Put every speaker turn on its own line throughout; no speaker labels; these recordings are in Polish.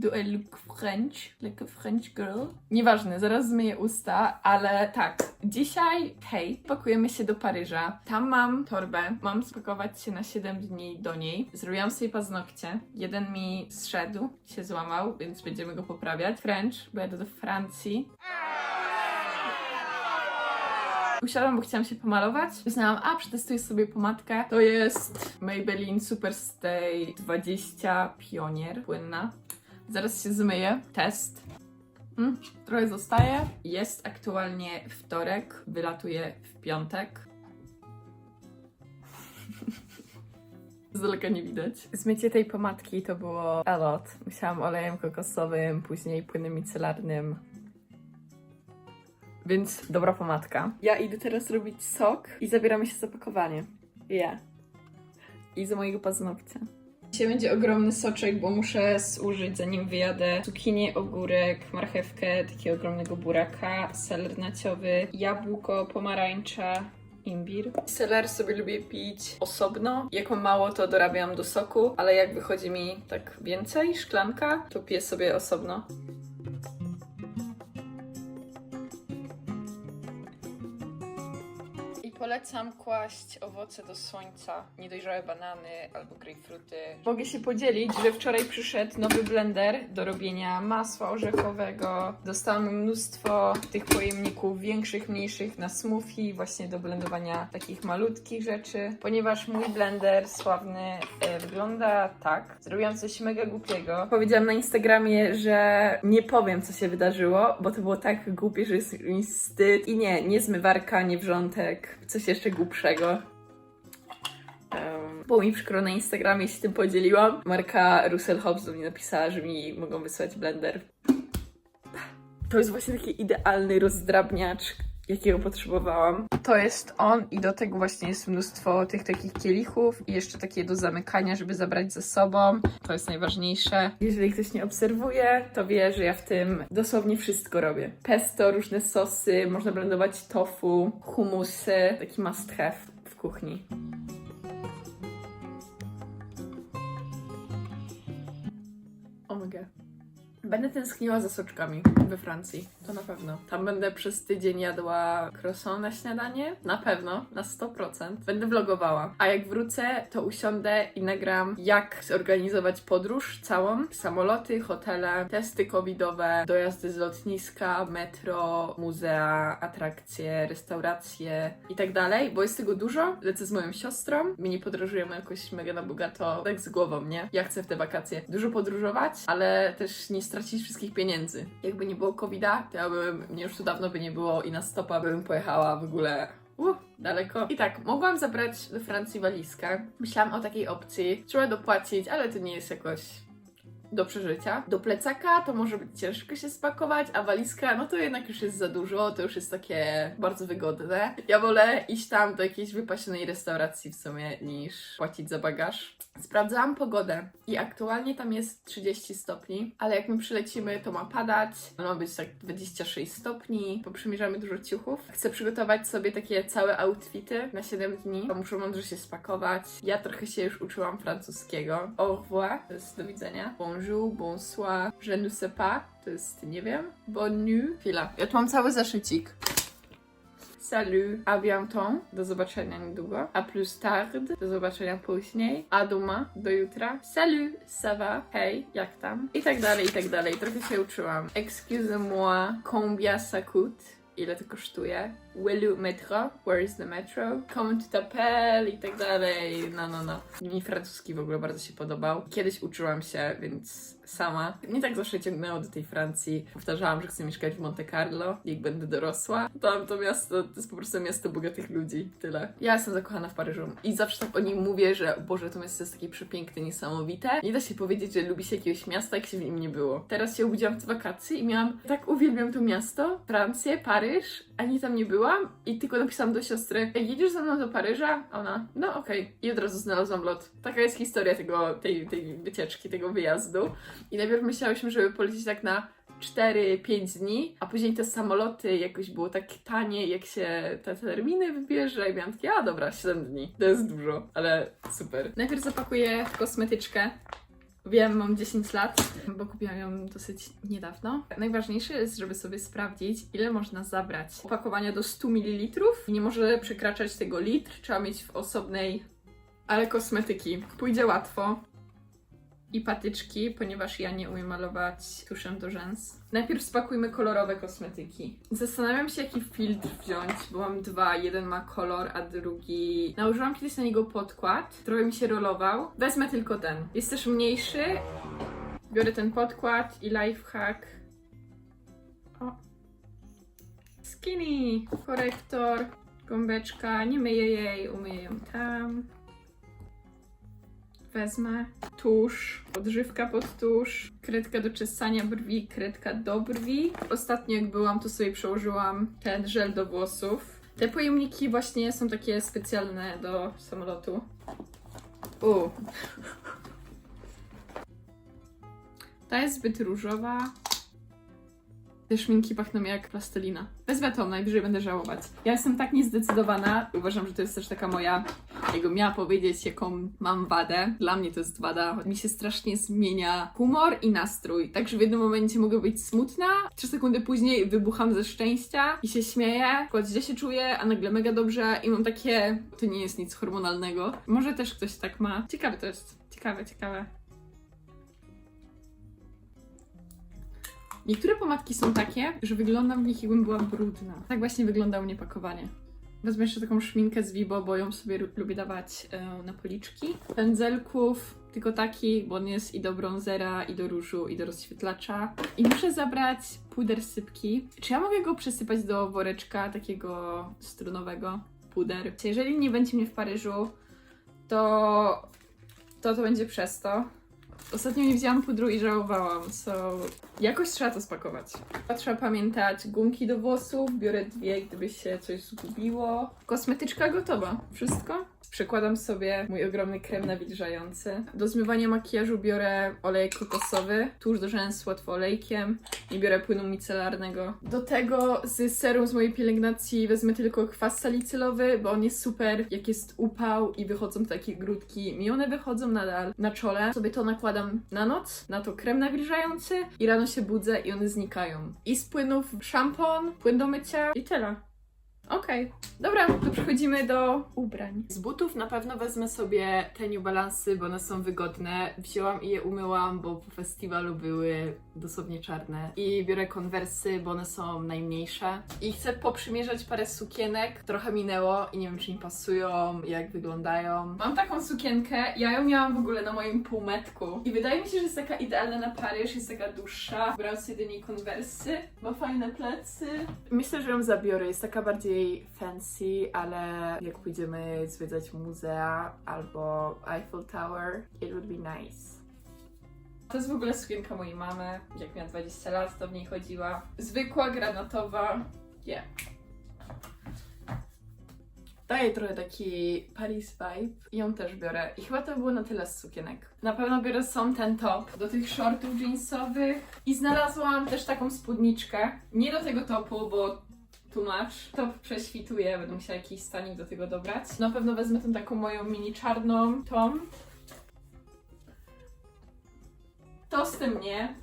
Do I look French? Like a French girl? Nieważne, zaraz zmyję usta, ale tak. Dzisiaj, hej, pakujemy się do Paryża. Tam mam torbę, mam spakować się na 7 dni do niej. Zrobiłam sobie paznokcie. Jeden mi zszedł, się złamał, więc będziemy go poprawiać. French, bo jadę do Francji. Usiadłam, bo chciałam się pomalować. Uznałam, a przetestuję sobie pomadkę. To jest Maybelline Superstay 20 Pionier, płynna. Zaraz się zmyję. Test. Mm, trochę zostaje. Jest aktualnie wtorek, wylatuje w piątek. Z daleka nie widać. Zmycie tej pomadki to było a lot. Musiałam olejem kokosowym, później płynem micelarnym. Więc dobra pomadka. Ja idę teraz robić sok i zabieramy się za pakowanie. Ja. I za mojego paznokcia. Dzisiaj będzie ogromny soczek, bo muszę zużyć zanim wyjadę cukinię, ogórek, marchewkę, takiego ogromnego buraka, seler naciowy, jabłko, pomarańcza, imbir. Seler sobie lubię pić osobno. Jak mam mało, to dorabiam do soku, ale jak wychodzi mi tak więcej, szklanka, to piję sobie osobno. Polecam kłaść owoce do słońca, niedojrzałe banany albo grejpfruty. Mogę się podzielić, że wczoraj przyszedł nowy blender do robienia masła orzechowego. Dostałam mnóstwo tych pojemników, większych, mniejszych na smoothie, właśnie do blendowania takich malutkich rzeczy. Ponieważ mój blender sławny e, wygląda tak. Zrobiłam coś mega głupiego. Powiedziałam na Instagramie, że nie powiem, co się wydarzyło, bo to było tak głupie, że jest mi wstyd. I nie, nie zmywarka, nie wrzątek, coś jeszcze głupszego. Um, było mi przykro na Instagramie, się tym podzieliłam. Marka Russell Hobbs do mnie napisała, że mi mogą wysłać blender. To jest właśnie taki idealny rozdrabniacz, jakiego potrzebowałam. To jest on i do tego właśnie jest mnóstwo tych takich kielichów i jeszcze takie do zamykania, żeby zabrać ze sobą. To jest najważniejsze. Jeżeli ktoś nie obserwuje, to wie, że ja w tym dosłownie wszystko robię. Pesto, różne sosy, można blendować tofu, humusy, taki must have w kuchni. Będę tęskniła za soczkami we Francji, to na pewno. Tam będę przez tydzień jadła croissant na śniadanie, na pewno, na 100%. Będę vlogowała. A jak wrócę, to usiądę i nagram, jak zorganizować podróż całą. Samoloty, hotele, testy covidowe, dojazdy z lotniska, metro, muzea, atrakcje, restauracje i tak dalej, bo jest tego dużo. Lecę z moją siostrą, my nie podróżujemy jakoś mega na bogato, tak z głową, nie? Ja chcę w te wakacje dużo podróżować, ale też nie stracić wszystkich pieniędzy. Jakby nie było COVID-a, to ja bym, mnie już tu dawno by nie było i na stopa bym pojechała w ogóle Uh, daleko. I tak, mogłam zabrać do Francji walizkę. Myślałam o takiej opcji. Trzeba dopłacić, ale to nie jest jakoś do przeżycia. Do plecaka to może być ciężko się spakować, a walizka, no to jednak już jest za dużo, to już jest takie bardzo wygodne. Ja wolę iść tam do jakiejś wypasionej restauracji w sumie, niż płacić za bagaż. Sprawdzałam pogodę i aktualnie tam jest 30 stopni, ale jak my przylecimy, to ma padać. Ma być tak 26 stopni, poprzymierzamy dużo ciuchów. Chcę przygotować sobie takie całe outfity na 7 dni, bo muszę mądrze się spakować. Ja trochę się już uczyłam francuskiego. Au revoir, to jest do widzenia. Bonjour, bonsoir, je ne sais pas, to jest nie wiem. Bonne nuit. Chwila, ja tu mam cały zaszycik. Salut, à bientôt, do zobaczenia niedługo. A plus tard, do zobaczenia później. A demain, do jutra. Salut, ça va, hej, jak tam? I tak dalej, i tak dalej. Trochę się uczyłam. Excusez-moi, combien ça coûte? Ile to kosztuje? Will metro? Where is the metro? Comment tu t'appelles? I tak dalej. No, no, no. Mi francuski w ogóle bardzo się podobał. Kiedyś uczyłam się, więc sama. Nie tak zawsze ciągnęło do tej Francji. Powtarzałam, że chcę mieszkać w Monte Carlo, jak będę dorosła. Tam to miasto, to jest po prostu miasto bogatych ludzi. Tyle. Ja jestem zakochana w Paryżu. I zawsze tak o nim mówię, że Boże, to miasto jest takie przepiękne, niesamowite. Nie da się powiedzieć, że lubi się jakiegoś miasta, jak się w nim nie było. Teraz się obudziłam w wakacje i miałam, tak uwielbiam to miasto, Francję, Paryż, ani tam nie byłam i tylko napisałam do siostry, jedziesz ze mną do Paryża? A Ona, no okej. I od razu znalazłam lot. Taka jest historia tego, tej, tej wycieczki, tego wyjazdu. I najpierw myślałyśmy, żeby polecieć tak na 4-5 dni, a później te samoloty jakoś było tak tanie, jak się te terminy wybierze i miałam takie, a dobra, 7 dni. To jest dużo, ale super. Najpierw zapakuję kosmetyczkę. Wiem, mam 10 lat, bo kupiłam ją dosyć niedawno. Najważniejsze jest, żeby sobie sprawdzić, ile można zabrać opakowania do 100 ml. Nie może przekraczać tego litr, trzeba mieć w osobnej, ale kosmetyki. Pójdzie łatwo. I patyczki, ponieważ ja nie umiem malować tuszem do rzęs. Najpierw spakujmy kolorowe kosmetyki. Zastanawiam się, jaki filtr wziąć, bo mam dwa. Jeden ma kolor, a drugi. Nałożyłam kiedyś na niego podkład, trochę mi się rolował. Wezmę tylko ten. Jest też mniejszy. Biorę ten podkład i lifehack. O. Skinny. Korektor. Gąbeczka. Nie myję jej, umyję ją tam. Wezmę tusz, odżywka pod tusz, kredka do czesania brwi, kredka do brwi. Ostatnio jak byłam, to sobie przełożyłam ten żel do włosów. Te pojemniki właśnie są takie specjalne do samolotu. U. Ta jest zbyt różowa. Te szminki pachną jak plastelina. Wezmę tą, najwyżej będę żałować. Ja jestem tak niezdecydowana. Uważam, że to jest też taka moja, jakbym miała powiedzieć, jaką mam wadę. Dla mnie to jest wada. Mi się strasznie zmienia humor i nastrój. Także w jednym momencie mogę być smutna, trzy sekundy później wybucham ze szczęścia i się śmieję, wkład źle się czuję, a nagle mega dobrze i mam takie, to nie jest nic hormonalnego. Może też ktoś tak ma. Ciekawe to jest. Ciekawe, ciekawe. Niektóre pomadki są takie, że wyglądam w nich jakbym była brudna. Tak właśnie wygląda u mnie pakowanie. Wezmę jeszcze taką szminkę z Vibo, bo ją sobie lu- lubię dawać e, na policzki. Pędzelków, tylko taki, bo on jest i do bronzera, i do różu, i do rozświetlacza. I muszę zabrać puder sypki. Czy ja mogę go przesypać do woreczka takiego strunowego? Puder. Jeżeli nie będzie mnie w Paryżu, to to, to będzie przez to. Ostatnio nie wzięłam pudru i żałowałam, so jakoś trzeba to spakować. Trzeba pamiętać gumki do włosów, biorę dwie, gdyby się coś zgubiło. Kosmetyczka gotowa. Wszystko. Przekładam sobie mój ogromny krem nawilżający. Do zmywania makijażu biorę olej kokosowy, tuż do rzęs łatwo olejkiem i biorę płynu micelarnego. Do tego z serum z mojej pielęgnacji wezmę tylko kwas salicylowy, bo on jest super, jak jest upał i wychodzą takie grudki. Mi one wychodzą nadal na czole. Sobie to nakładam na noc, na to krem nawilżający i rano się budzę i one znikają. I z płynów szampon, płyn do mycia i tyle. Okej, dobra, to przechodzimy do ubrań. Z butów na pewno wezmę sobie te New Balance'y, bo one są wygodne. Wzięłam i je umyłam, bo po festiwalu były dosłownie czarne. I biorę konwersy, bo one są najmniejsze. I chcę poprzymierzać parę sukienek. Trochę minęło i nie wiem, czy mi pasują, jak wyglądają. Mam taką sukienkę, ja ją miałam w ogóle na moim półmetku. I wydaje mi się, że jest taka idealna na Paryż, jest taka dłuższa. Brałam sobie do niej konwersy, ma fajne plecy. Myślę, że ją zabiorę, jest taka bardziej fancy, ale jak pójdziemy zwiedzać muzea albo Eiffel Tower, it would be nice. To jest w ogóle sukienka mojej mamy. Jak miała 20 lat, to w niej chodziła. Zwykła, granatowa. Yeah. Daje trochę taki Paris vibe i ją też biorę. I chyba to było na tyle z sukienek. Na pewno biorę są ten top do tych shortów jeansowych. I znalazłam też taką spódniczkę. Nie do tego topu, bo tłumacz. Top prześwituje, będę musiała jakiś stanik do tego dobrać. Na pewno wezmę tą taką moją mini czarną tom. To z tym nie.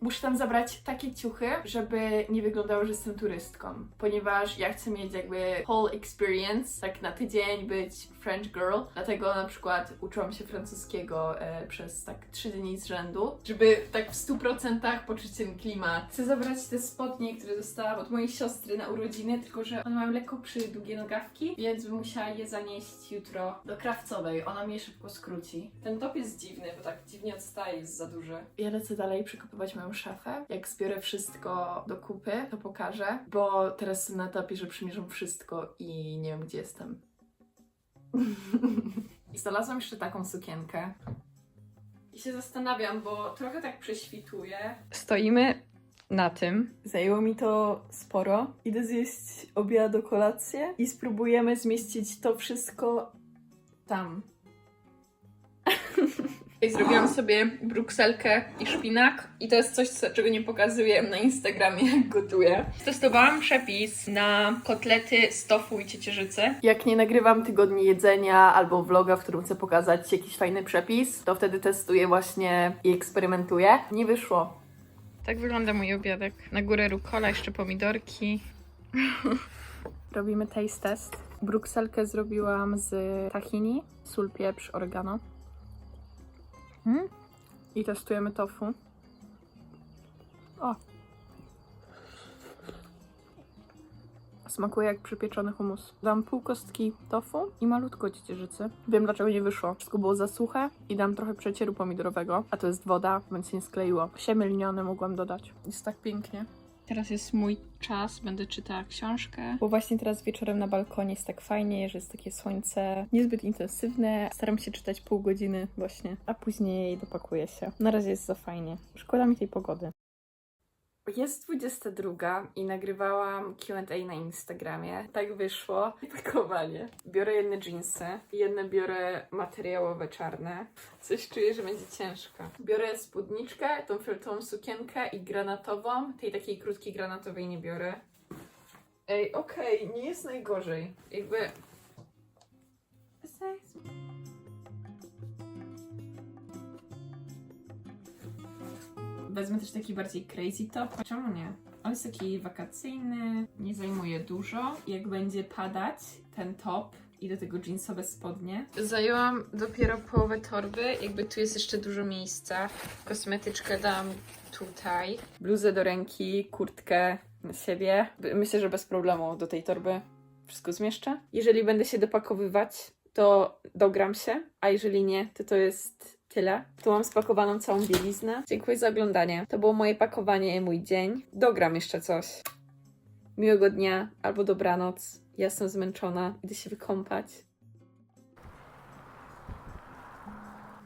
Muszę tam zabrać takie ciuchy, żeby nie wyglądało, że jestem turystką. Ponieważ ja chcę mieć jakby whole experience, tak na tydzień być French girl. Dlatego na przykład uczyłam się francuskiego e, przez tak trzy dni z rzędu, żeby tak w 100% poczuć ten klimat. Chcę zabrać te spodnie, które dostałam od mojej siostry na urodziny, tylko że one mają lekko przydługie nogawki, więc bym musiała je zanieść jutro do krawcowej. Ona mnie szybko skróci. Ten top jest dziwny, bo tak dziwnie odstaje, jest za duży. Ja lecę dalej przekopywać moją szafę. Jak zbiorę wszystko do kupy, to pokażę, bo teraz jestem na etapie, że przymierzam wszystko i nie wiem, gdzie jestem. I znalazłam jeszcze taką sukienkę. I się zastanawiam, bo trochę tak prześwituje. Stoimy na tym. Zajęło mi to sporo. Idę zjeść obiad do kolację i spróbujemy zmieścić to wszystko tam. I zrobiłam sobie brukselkę i szpinak i to jest coś, co- czego nie pokazuję na Instagramie, jak gotuję. Testowałam przepis na kotlety z tofu i ciecierzycy. Jak nie nagrywam tygodni jedzenia albo vloga, w którym chcę pokazać jakiś fajny przepis, to wtedy testuję właśnie i eksperymentuję. Nie wyszło. Tak wygląda mój obiadek. Na górę rukola, jeszcze pomidorki. Robimy taste test. Brukselkę zrobiłam z tahini, sól, pieprz, oregano. Mm. I testujemy tofu. O! Smakuje jak przypieczony humus. Dam pół kostki tofu i malutko ciecierzycy. Wiem dlaczego nie wyszło. Wszystko było za suche i dam trochę przecieru pomidorowego, a to jest woda, więc się nie skleiło. Siemię lnione mogłam dodać. Jest tak pięknie. Teraz jest mój czas, będę czytała książkę. Bo właśnie teraz wieczorem na balkonie jest tak fajnie, że jest takie słońce niezbyt intensywne. Staram się czytać pół godziny właśnie, a później dopakuję się. Na razie jest za fajnie. Szkoda mi tej pogody. Jest 22 i nagrywałam QA na Instagramie. Tak wyszło. Pakowanie. Biorę jedne jeansy, jedne biorę materiałowe czarne. Coś czuję, że będzie ciężko. Biorę spódniczkę, tą fioletową sukienkę i granatową. Tej takiej krótkiej granatowej nie biorę. Ej, okej, nie jest najgorzej. Jakby. Wezmę też taki bardziej crazy top. Czemu nie? On jest taki wakacyjny, nie zajmuje dużo. Jak będzie padać ten top i do tego jeansowe spodnie. Zajęłam dopiero połowę torby, jakby tu jest jeszcze dużo miejsca. Kosmetyczkę dam tutaj. Bluzę do ręki, kurtkę na siebie. Myślę, że bez problemu do tej torby wszystko zmieszczę. Jeżeli będę się dopakowywać, to dogram się, a jeżeli nie, to to jest tyle. Tu mam spakowaną całą bieliznę. Dziękuję za oglądanie. To było moje pakowanie i mój dzień. Dogram jeszcze coś. Miłego dnia albo dobranoc. Ja jestem zmęczona. Idę się wykąpać.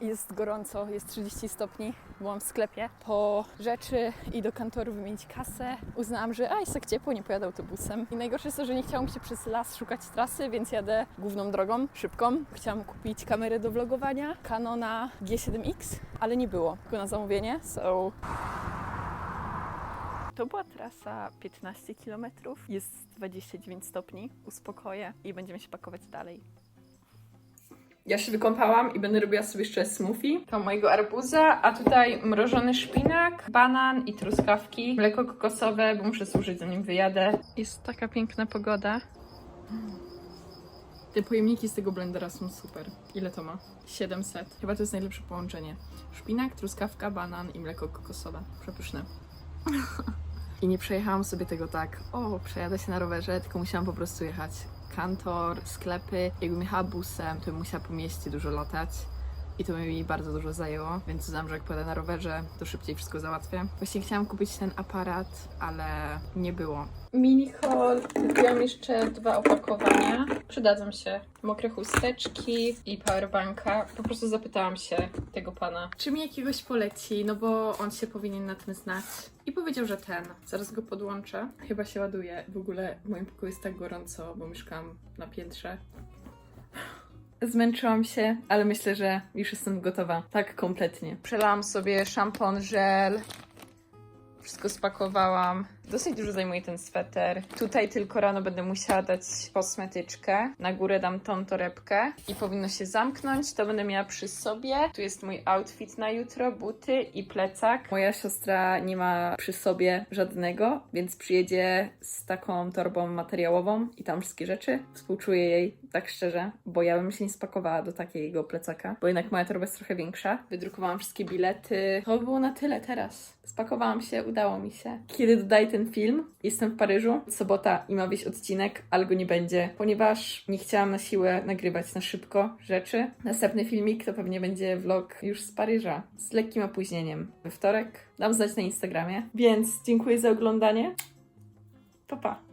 Jest gorąco, jest 30 stopni. Byłam w sklepie po rzeczy i do kantoru wymienić kasę. Uznałam, że a jest tak ciepło, nie pojadę autobusem. I najgorsze jest to, że nie chciałam się przez las szukać trasy, więc jadę główną drogą, szybką. Chciałam kupić kamerę do vlogowania, Canona G7X, ale nie było, tylko na zamówienie, so... To była trasa 15 km, jest 29 stopni, uspokoję i będziemy się pakować dalej.
Ja się wykąpałam i będę robiła sobie jeszcze smoothie. To mojego arbuza, a tutaj mrożony szpinak, banan i truskawki, mleko kokosowe, bo muszę służyć zanim wyjadę. Jest taka piękna pogoda. Te pojemniki z tego blendera są super. Ile to ma? 700. Chyba to jest najlepsze połączenie. Szpinak, truskawka, banan i mleko kokosowe. Przepyszne. I nie przejechałam sobie tego tak, o, przejadę się na rowerze, tylko musiałam po prostu jechać. Kantor, sklepy. Jakbym jechała busem, to bym musiała po mieście dużo latać. I to mi bardzo dużo zajęło, więc uznałam, że jak pojadę na rowerze, to szybciej wszystko załatwię. Właśnie chciałam kupić ten aparat, ale nie było. Mini haul. Kupiłam jeszcze dwa opakowania. Przydadzą się mokre chusteczki i powerbanka. Po prostu zapytałam się tego pana, czy mi jakiegoś poleci, no bo on się powinien na tym znać. I powiedział, że ten. Zaraz go podłączę. Chyba się ładuje. W ogóle w moim pokoju jest tak gorąco, bo mieszkam na piętrze. Zmęczyłam się, ale myślę, że już jestem gotowa. Tak kompletnie. Przelałam sobie szampon, żel. Wszystko spakowałam. Dosyć dużo zajmuje ten sweter. Tutaj tylko rano będę musiała dać kosmetyczkę. Na górę dam tą torebkę i powinno się zamknąć. To będę miała przy sobie. Tu jest mój outfit na jutro, buty i plecak. Moja siostra nie ma przy sobie żadnego, więc przyjedzie z taką torbą materiałową i tam wszystkie rzeczy. Współczuję jej, tak szczerze, bo ja bym się nie spakowała do takiego plecaka, bo jednak moja torba jest trochę większa. Wydrukowałam wszystkie bilety. To by było na tyle teraz. Spakowałam się, udało mi się. Kiedy dodaję ten film, jestem w Paryżu, sobota i ma wyjść odcinek, ale go nie będzie, ponieważ nie chciałam na siłę nagrywać na szybko rzeczy. Następny filmik to pewnie będzie vlog już z Paryża, z lekkim opóźnieniem. We wtorek dam znać na Instagramie, więc dziękuję za oglądanie. Pa, pa.